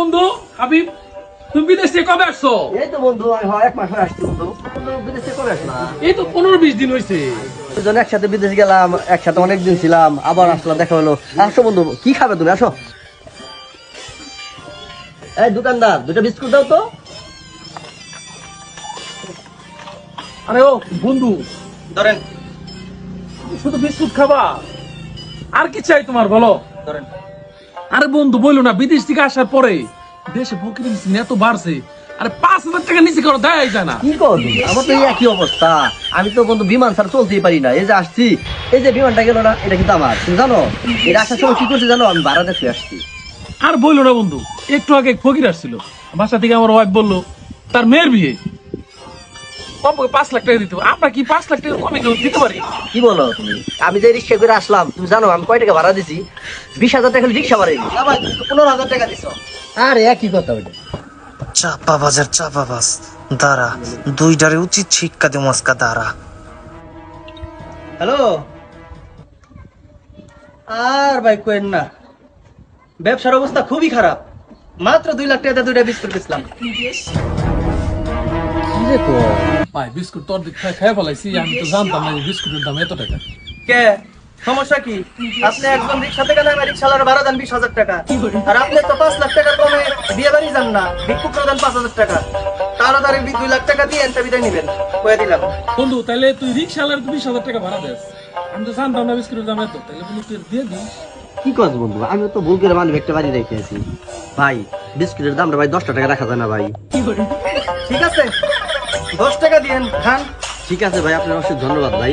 বন্ধু? হাবিব তুমি বিদেশ থেকে কবে আসছো? এই তো বন্ধু আমি হয় এক মাস হয়ে আসছি বন্ধু। করে আসলাম? এই তো পনেরো বিশ দিন হয়েছে দুজন একসাথে বিদেশ গেলাম একসাথে অনেক দিন ছিলাম আবার আসলাম দেখা হলো। আসো বন্ধু কি খাবে তুমি? আসো। এই দোকানদার দুটো বিস্কুট দাও তো। আরে ও বন্ধু। ধরেন। শুধু বিস্কুট খাবা? আর কি চাই তোমার বলো? ধরেন। আরে বন্ধু বলল না বিদেশ থেকে আসার পরে দেশে ফকির এত বাড়ছে আরে পাঁচ হাজার টাকা নিচে করে দেয় যায় না। কি আমার তো এই একই অবস্থা। আমি তো বন্ধু বিমান ছাড়া চলতেই পারি না। এই যে আসছি এই যে বিমানটা গেল না এটা কিন্তু আমার। তুমি জানো এটা আসার সময় কি করছে জানো? আমি ভাড়া দেখে আসছি। আর বলল না বন্ধু একটু আগে ফকির আসছিল। বাসা থেকে আমার ওয়াইফ বলল তার মেয়ের বিয়ে। কমপক্ষে পাঁচ লাখ টাকা দিতে হবে। আমরা কি পাঁচ লাখ টাকা কমে দিতে পারি? কি বলো তুমি? আমি যে রিক্সা করে আসলাম তুমি জানো আমি কয় টাকা ভাড়া দিছি? বিশ হাজার টাকা রিক্সা ভাড়া দিই পনেরো হাজার টাকা দিছ। আরে একই কথা ওইটা। চাপা বাজার চাপা বাস দাঁড়া দুইটারে উচিত শিক্ষা দে মস্কা দাঁড়া। হ্যালো? আর ভাই কোয়েন না। ব্যবসার অবস্থা খুবই খারাপ। মাত্র দুই লাখ টাকা দুইটা বিস্কুট বেচলাম ভাই বিস্কুট তোর দিক ফেলাইছি আমি তো জানতাম না বিস্কুটের দাম এত টাকা। কে? সমস্যা কি? আপনি একজন রিক্সা থেকে নামে রিক্সালার ভাড়া দেন বিশ হাজার টাকা। আর আপনি তো পাঁচ লাখ টাকা কমে বিয়ে বাড়ি যান না ভিক্ষুক দেন পাঁচ হাজার টাকা। তাড়াতাড়ি দুই লাখ টাকা দিয়ে এনটা বিদায় নিবেন। কয়ে দিলাম। বন্ধু তাহলে তুই রিক্সাওয়ালার বিশ হাজার টাকা ভাড়া দেস। আমি তো জানতাম না বিস্কুটের দাম এত তাহলে বন্ধু তুই দিয়ে দিস। কি কাজ বন্ধু? আমি তো ভুল করে মানব একটা বাড়ি রেখে আছি। ভাই বিস্কুটের দামটা ভাই দশটা টাকা রাখা যায় না ভাই। ঠিক আছে? দশ টাকা দিয়েন, খান। ঠিক আছে ভাই, আপনার অশেষ ধন্যবাদ ভাই।